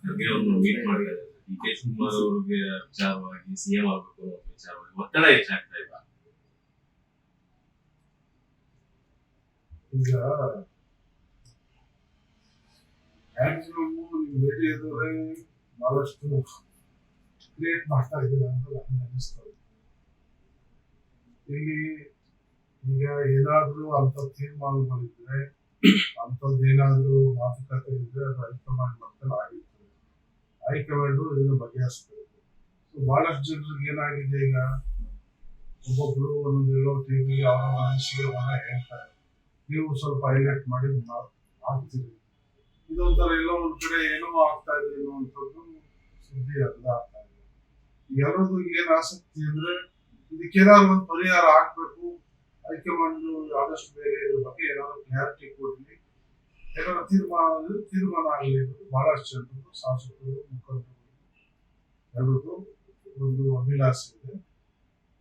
ಖರ್ಗೆ ಅವ್ರನ್ನ ಮೀಟ್ ಮಾಡಿದ್ದಾರೆ D K Shivakumar ಅವ್ರಿಗೆ ವಿಚಾರವಾಗಿ ಸಿಎಂ ಆಗಬೇಕು ಅನ್ನೋ ವಿಚಾರವಾಗಿ ಒತ್ತಡ ಹೆಚ್ಚಾಗ್ತಾ ಇಲ್ಲ ಈಗ ಮ್ಯಾಕ್ಸಿಮಮ್ ನೀವು ಭೇಟಿ ಎದುರೇ ಬಹಳಷ್ಟು ಕ್ರಿಯೇಟ್ ಮಾಡ್ತಾ ಇದ್ದೀರಾ ಅಂತ ನನಗೆ ಅನಿಸ್ತದೆ ಇಲ್ಲಿ ಈಗ ಏನಾದ್ರೂ ಅಂಥ ತೀರ್ಮಾನಗಳಿದ್ರೆ ಅಂಥದ್ದು ಏನಾದ್ರೂ ಮಾತುಕತೆ ಇದ್ರೆ ಅದು ಹೈಕಮಾಂಡ್ ಹೈಕಮಾಂಡ್ ಇದನ್ನು ಬಗೆಹರಿಸಬೇಕು ಬಹಳಷ್ಟು ಜನರಿಗೆ ಏನಾಗಿದೆ ಈಗ? ಒಬ್ಬೊಬ್ರು ಒಂದೊಂದು ಹೇಳೋ ಟಿವಿ ಅವರ ಅನಿಸಿಕೆಗಳನ್ನ ಹೇಳ್ತಾರೆ. ನೀವು ಸ್ವಲ್ಪ ಹೈಲೈಟ್ ಮಾಡಿ ಹಾಕ್ತೀರಿ. ಇದೊಂಥರ ಎಲ್ಲೋ ಒಂದ್ ಕಡೆ ಏನೋ ಆಗ್ತಾ ಇದೆ ಅನ್ನುವಂಥದ್ದು ಸುದ್ದಿ ಅಲ್ಲ ಆಗ್ತಾ ಇದೆ. ಎಲ್ಲರದ್ದು ಏನ್ ಆಸಕ್ತಿ ಅಂದ್ರೆ ಇದಕ್ಕೇನಾದ್ರು ಒಂದು ಪರಿಹಾರ ಆಗ್ಬೇಕು ಹೈಕಮಾಂಡ್ ಆದಷ್ಟು ಬೇಗ ಇದ್ರ ಬಗ್ಗೆ ಏನಾದ್ರು ಕ್ಲಾರಿಟಿ ಕೊಡ್ಲಿ ಏನಾದ್ರು ತೀರ್ಮಾನ ತೀರ್ಮಾನ ಆಗಲಿ ಬಹಳಷ್ಟು ಜನರು ಶಾಸಕರು, ಮುಖಂಡರು ಎಲ್ಲರದ್ದು ಒಂದು ಅಭಿಲಾಷೆ ಇದೆ.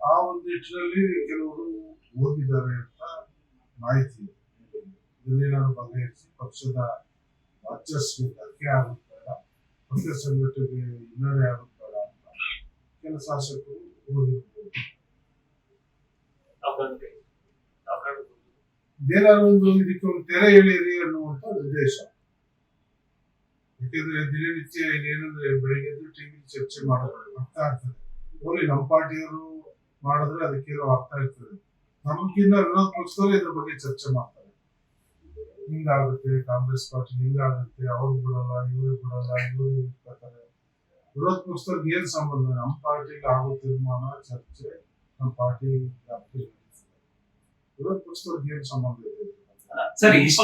ಆ ಒಂದು ನಿಟ್ಟಿನಲ್ಲಿ ಕೆಲವರು ಓದಿದ್ದಾರೆ ಅಂತ ಮಾಹಿತಿ ಇದೆ. ನಾನು ಬಗೆಹರಿಸಿ ಪಕ್ಷದ ವರ್ಚಸ್ಸಿಗೆ ಧಕ್ಕೆ ಆಗುತ್ತಲ್ಲ ಪಕ್ಷ ಸಂಘಟನೆಗೆ ಹಿನ್ನಡೆ ಆಗುತ್ತಲ್ಲ ಅಂತ ಕೆಲ ಶಾಸಕರು ಓದಿರ್ಬೋದು ಒಂದು ಇದಕ್ಕೆ ಒಂದು ತೆರೆ ಎಳೆಯಿರಿ ಅನ್ನುವಂಥ ಉದ್ದೇಶ. ಯಾಕೆಂದ್ರೆ ದಿನನಿತ್ಯ ಏನಂದ್ರೆ ಬೆಳಿಗ್ಗೆ ಟಿವಿ ಚರ್ಚೆ ಮಾಡೋದು ಅರ್ಥ ಆಗ್ತದೆ. ಓನ್ಲಿ ನಮ್ಮ ಪಾರ್ಟಿಯವರು ಮಾಡಿದ್ರೆ ಅದಕ್ಕೇನೋ ಅರ್ಥ ಇರ್ತದೆ ನಮ್ಗಿನ್ನ ವಿರೋಧ ಪಕ್ಷದವರು ಇದ್ರ ಬಗ್ಗೆ ಚರ್ಚೆ ಮಾಡ್ತಾರೆ. ಹಿಂಗಾಗುತ್ತೆ, ಕಾಂಗ್ರೆಸ್ ಪಾರ್ಟಿ ಹಿಂಗಾಗುತ್ತೆ, ಅವ್ರು ಬಿಡಲ್ಲ, ಇವ್ರು ಬಿಡಲ್ಲ, ಇವ್ರು ಇರ್ತಾರೆ ವಿರೋಧ ಪಕ್ಷದವ್ರಿಗೆ ಏನ್ ಸಂಬಂಧ? ನಮ್ಮ ಪಾರ್ಟಿಗೆ ಆಗೋ ತೀರ್ಮಾನ ಚರ್ಚೆ ನಮ್ಮ ಪಾರ್ಟಿ ವ್ಯಾಪ್ತಿಯಲ್ಲಿ. ಇರ್ತದೆ. ವಿರೋಧ ಪಕ್ಷದವ್ರಿಗೆ ಏನ್ ಸಂಬಂಧ ಇದೆ ಸರಿ ಇಷ್ಟು